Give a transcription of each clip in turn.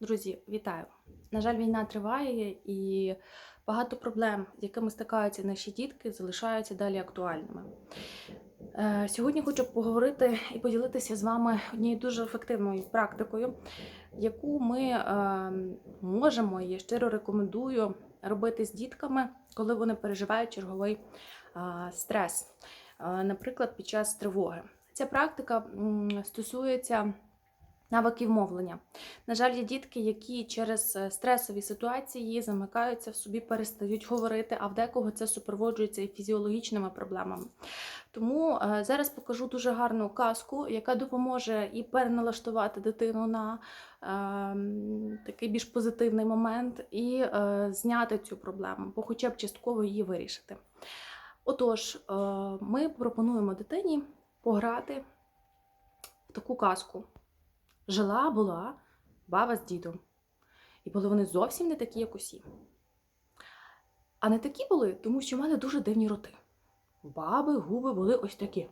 Друзі, вітаю! На жаль, війна триває і багато проблем, з якими стикаються наші дітки, залишаються далі актуальними. Е, Сьогодні хочу поговорити і поділитися з вами однією дуже ефективною практикою, яку ми е, можемо і я щиро рекомендую робити з дітками, коли вони переживають черговий е, стрес, наприклад, під час тривоги. Ця практика стосується навиків мовлення. На жаль, є дітки, які через е, стресові ситуації замикаються в собі, перестають говорити, а в декого це супроводжується і фізіологічними проблемами. Тому е, зараз покажу дуже гарну казку, яка допоможе і переналаштувати дитину на е, такий більш позитивний момент, і е, зняти цю проблему, бо хоча б частково її вирішити. Отож, е, ми пропонуємо дитині пограти в таку казку. Жила була баба з дідом. І були вони зовсім не такі, як усі. А не такі були, тому що мали дуже дивні роти. Баби губи були ось такі.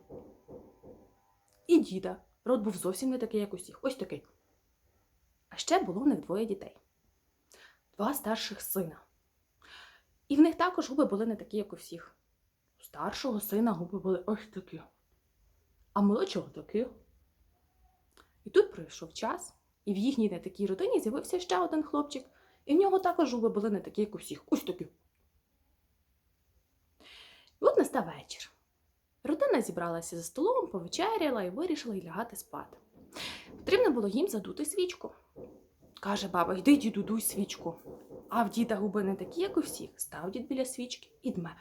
І діда. Рот був зовсім не такий, як усіх. Ось такий. А ще було в них двоє дітей. Два старших сина. І в них також губи були не такі, як у всіх. У старшого сина губи були ось такі. А молодшого такі. Тут пройшов час, і в їхній не такій родині з'явився ще один хлопчик, і в нього також губи були не такі, як у всіх. Ось такі. І от настав вечір. Родина зібралася за столом, повечеряла і вирішила й лягати спати. Потрібно було їм задути свічку. Каже баба, йди, діду, дуй свічку. А в діда губи не такі, як у всіх. Став дід біля свічки і дме.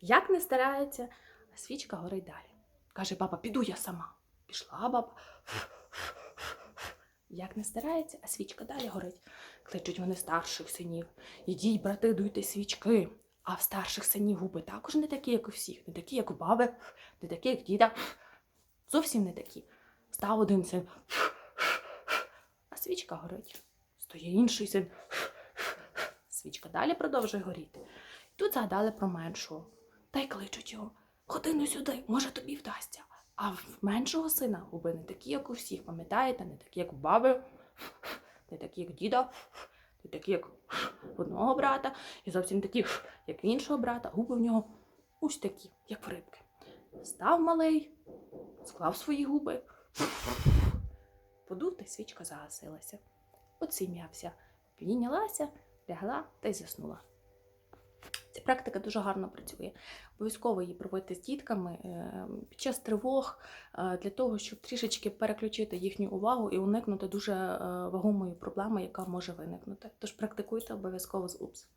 Як не старається, а свічка горить далі. Каже баба, піду я сама. Пішла баба. Як не старається, а свічка далі горить. Кличуть вони старших синів. Ідіть, брати, дуйте свічки. А в старших синів губи також не такі, як у всіх, не такі, як у баби, не такі, як діда. Зовсім не такі. Став один син, а свічка горить. Стоє інший син. Свічка далі продовжує горіти. Тут згадали про меншого. Та й кличуть його. Ходи ну сюди, може тобі меншого сина губи не такі, як у всіх, пам'ятаєте, не такі, як у баби, не такі, як діда, не такі, як в одного брата, і зовсім такі, як в іншого брата, губи в нього ось такі, як в рибки. Став малий, склав свої губи, подув, та свічка загасилася. Оцім'явся, піднялася, лягла та й заснула. Ця практика дуже гарно працює. Обов'язково її проводити з дітками е, під час тривог е, для того, щоб трішечки переключити їхню увагу і уникнути дуже е, вагомої проблеми, яка може виникнути. Тож практикуйте обов'язково з УПС.